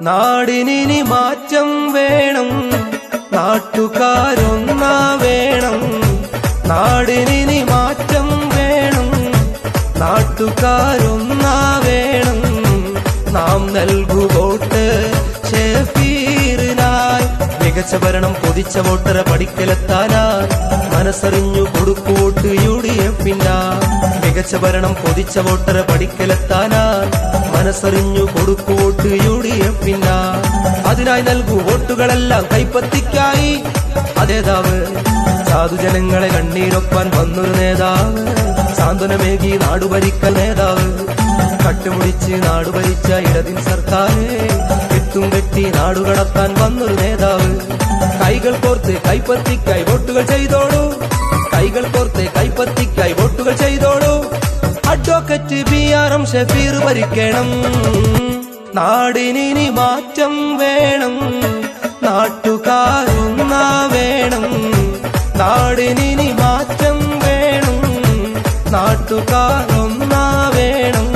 നാടിനി മാറ്റം വേണം. നാട്ടുകാരൊന്ന വേണം. നാടിനി മാറ്റം വേണം. നാട്ടുകാരൊന്ന വേണം. നാം നൽകുവോട്ട് മികച്ച ഭരണം കൊതിച്ച വോട്ടറ പഠിക്കലെത്താനാ മനസ്സറിഞ്ഞു കൊടുക്കോട്ട് യു ഡി എഫിനാ മികച്ച ഭരണം കൊതിച്ച വോട്ടറ പഠിക്കലെത്താനായി മനസ്സറിഞ്ഞു കൊടുക്കോട്ട് യു ഡി എഫിന്ന അതിനായി നൽകൂ വോട്ടുകളെല്ലാം കൈപ്പത്തിക്കായി. അതേതാവ്? സാധുജനങ്ങളെ കണ്ണീരൊപ്പാൻ വന്നൊരു നേതാവ്. സാന്ത്വനമേകി നാടുഭരിക്കൽ നേതാവ്. കട്ടുമുടിച്ച് നാടുഭരിച്ച ഇടതിൻ സർക്കാരെ. എത്തും കെട്ടി നാടുകടത്താൻ വന്നൊരു നേതാവ്. കൈകൾ കോർത്ത് കൈപ്പത്തിക്കായി വോട്ടുകൾ ചെയ്തോളൂ. കൈകൾ കോർത്ത് കൈപ്പത്തിക്കായി വോട്ടുകൾ ചെയ്തോളൂ. Advocate B R M Shafeer ഭരിക്കണം. നാടിനി മാറ്റം വേണം. നാട്ടുകാരുന്ന വേണം. നാടിനി മാറ്റം വേണം. നാട്ടുകാരൊന്നാ വേണം.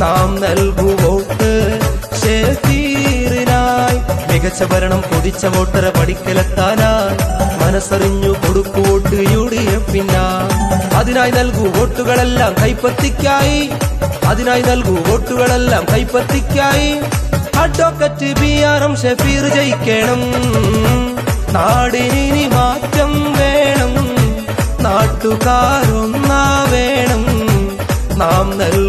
നാം നൽകു വോട്ട് ഷെഫീറിനായി. മികച്ച ഭരണം കൊതിച്ച വോട്ടറെ പഠിക്കലെത്താനായി. മനസ്സറിഞ്ഞു കൊടുക്കു വോട്ട് യു ഡി എഫിനാ അതിനായി നൽകൂ വോട്ടുകളെല്ലാം കൈപ്പത്തിക്കായി. അതിനായി നൽകൂ വോട്ടുകളെല്ലാം കൈപ്പത്തിക്കായി. Advocate B R M Shafeer ജയിക്കണം. നാടിനി മാറ്റം വേണം. നാട്ടുകാരൊന്നാ വേണം നാം നൽകു